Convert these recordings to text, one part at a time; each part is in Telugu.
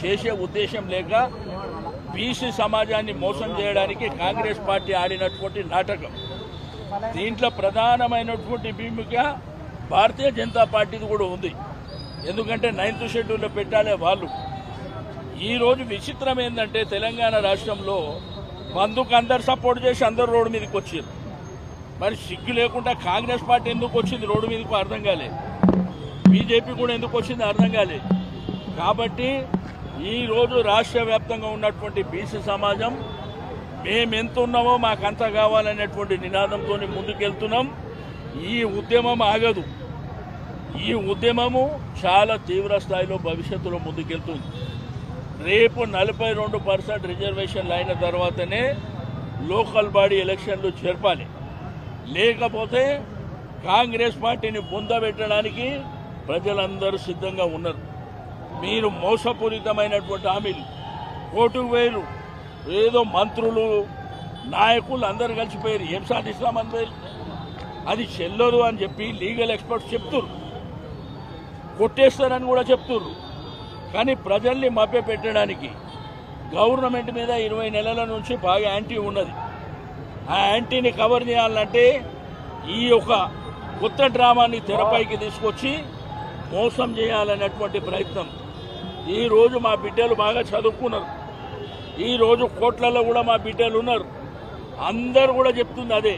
చేసే ఉద్దేశం లేక బీసీ సమాజాన్ని మోసం చేయడానికి కాంగ్రెస్ పార్టీ ఆడినటువంటి నాటకం. దీంట్లో ప్రధానమైనటువంటి భూమిక భారతీయ జనతా పార్టీది కూడా ఉంది. ఎందుకంటే నైన్త్ షెడ్యూల్లో పెట్టాలే వాళ్ళు. ఈరోజు విచిత్రం ఏంటంటే తెలంగాణ రాష్ట్రంలో బంధుకు అందరు సపోర్ట్ చేసి అందరు రోడ్డు మీదకి వచ్చారు. మరి సిగ్గు లేకుండా కాంగ్రెస్ పార్టీ ఎందుకు వచ్చింది రోడ్డు మీదకు అర్థం కాలేదు బీజేపీ కూడా ఎందుకు వచ్చింది అర్థం కాలేదు కాబట్టి ఈరోజు రాష్ట్ర వ్యాప్తంగా ఉన్నటువంటి బీసీ సమాజం మేమెంత ఉన్నామో మాకంత కావాలనేటువంటి నినాదంతో ముందుకెళ్తున్నాం. ఈ ఉద్యమం ఆగదు. ఈ ఉద్యమము చాలా తీవ్ర స్థాయిలో భవిష్యత్తులో ముందుకెళ్తుంది. రేపు నలభై రెండు పర్సెంట్ రిజర్వేషన్లు అయిన తర్వాతనే లోకల్ బాడీ ఎలక్షన్లు జరపాలి లేకపోతే కాంగ్రెస్ పార్టీని పొందబెట్టడానికి ప్రజలందరూ సిద్ధంగా ఉన్నారు. మీరు మోసపూరితమైనటువంటి హామీలు. కోర్టుకు వేరు ఏదో మంత్రులు నాయకులు అందరు కలిసిపోయారు. ఏం సాధిస్తామని పేరు అది చెల్లరు అని చెప్పి లీగల్ ఎక్స్పర్ట్స్ చెప్తున్నారు కొట్టేస్తారని కూడా చెప్తున్నారు కానీ ప్రజల్ని మభ్య పెట్టడానికి గవర్నమెంట్ మీద ఇరవై నెలల నుంచి బాగా యాంటీ ఉన్నది. ఆ యాంటీని కవర్ చేయాలంటే ఈ యొక్క కొత్త డ్రామాని తెరపైకి తీసుకొచ్చి మోసం చేయాలనేటువంటి ప్రయత్నం ఈరోజు మా బిడ్డలు బాగా చదువుకున్నారు. ఈరోజు కోట్లలో కూడా మా బిడ్డలు ఉన్నారు. అందరు కూడా చెప్తుంది అదే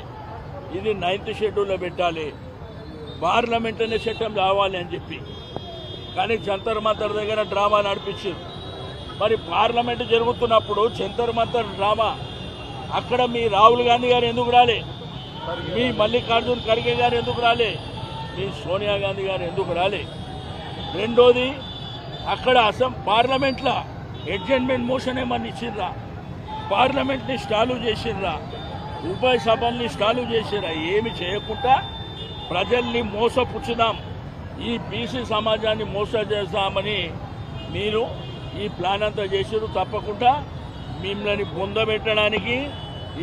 ఇది నైన్త్ షెడ్యూల్లో పెట్టాలి. పార్లమెంట్ అనే చట్టం రావాలి అని చెప్పి. కానీ జంతర్ మంతర్ దగ్గర డ్రామా నడిపించారు. మరి పార్లమెంట్ జరుగుతున్నప్పుడు జంతర్ మంతర్ డ్రామా అక్కడ మీ రాహుల్ గాంధీ గారు ఎందుకు రాలే? మీ మల్లికార్జున్ ఖర్గే గారు ఎందుకు రాలే? మీ సోనియా గాంధీ గారు ఎందుకు రాలే? రెండోది అక్కడ అసం పార్లమెంట్లో అడ్జెంట్మెంట్ మోషన్ ఏమన్నా ఇచ్చిర్రా. పార్లమెంట్ని స్టాలు చేసిర్రా. ఉభయ సభల్ని స్టాలు చేసిర్రా. ఏమి చేయకుండా ప్రజల్ని మోసపుచ్చుదాం. ఈ బీసీ సమాజాన్ని మోసం చేస్తామని మీరు ఈ ప్లాన్ అంతా చేసారు తప్పకుండా మిమ్మల్ని పొందబెట్టడానికి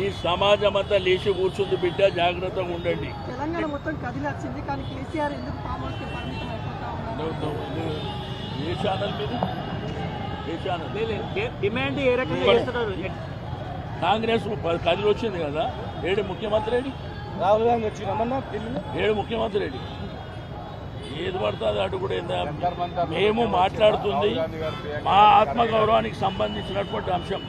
ఈ సమాజం అంతా లేచి కూర్చుంది బిడ్డ. జాగ్రత్తగా ఉండండి. తెలంగాణ మొత్తం కదిలి వచ్చింది కానీ కేసీఆర్ ఎందుకు ఏ ఛానల్ మీద? ఏ ఛానల్ డిమాండ్ ఏ రకంగా. చేస్తున్నారు? కాంగ్రెస్ కదిలి వచ్చింది కదా? ఏడు ముఖ్యమంత్రి ఏడి? రాహుల్ గాంధీ వచ్చి రమ్మన్నా? ఏడు ముఖ్యమంత్రి ఏడి? ఏది పడుతుంది అటు కూడా మేము మాట్లాడుతుంది మా ఆత్మగౌరవానికి సంబంధించినటువంటి అంశం.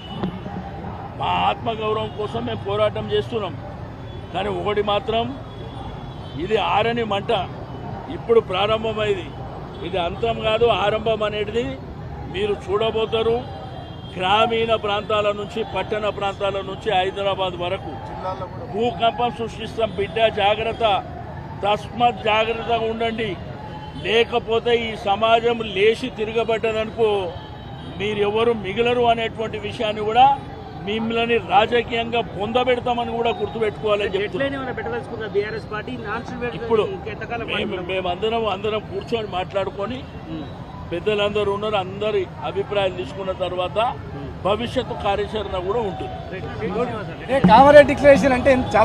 మా ఆత్మగౌరవం కోసం మేము పోరాటం చేస్తున్నాం. కానీ ఒకటి మాత్రం ఇది ఆరని మంట. ఇప్పుడు ప్రారంభమైంది. ఇది అంతం కాదు ఆరంభం అనేది మీరు చూడబోతారు గ్రామీణ ప్రాంతాల నుంచి పట్టణ ప్రాంతాల నుంచి హైదరాబాద్ వరకు భూకంపం సృష్టిస్తాం. బిడ్డ జాగ్రత్త తస్మత్ జాగ్రత్తగా ఉండండి. లేకపోతే ఈ సమాజం లేచి తిరగబడ్డదనుకో మీరెవరు మిగలరు అనేటువంటి విషయాన్ని కూడా మిమ్మల్ని రాజకీయంగా పొందబెడతామని కూడా గుర్తుపెట్టుకోవాలని చెప్తున్నాను. ఇప్పుడు మేమందరం అందరం కూర్చొని మాట్లాడుకొని పెద్దలందరూ ఉన్నారు అందరి అభిప్రాయాలు తీసుకున్న తర్వాత భవిష్యత్తు కార్యాచరణ కూడా ఉంటుంది. కామారెడ్డి డిక్లరేషన్ అంటే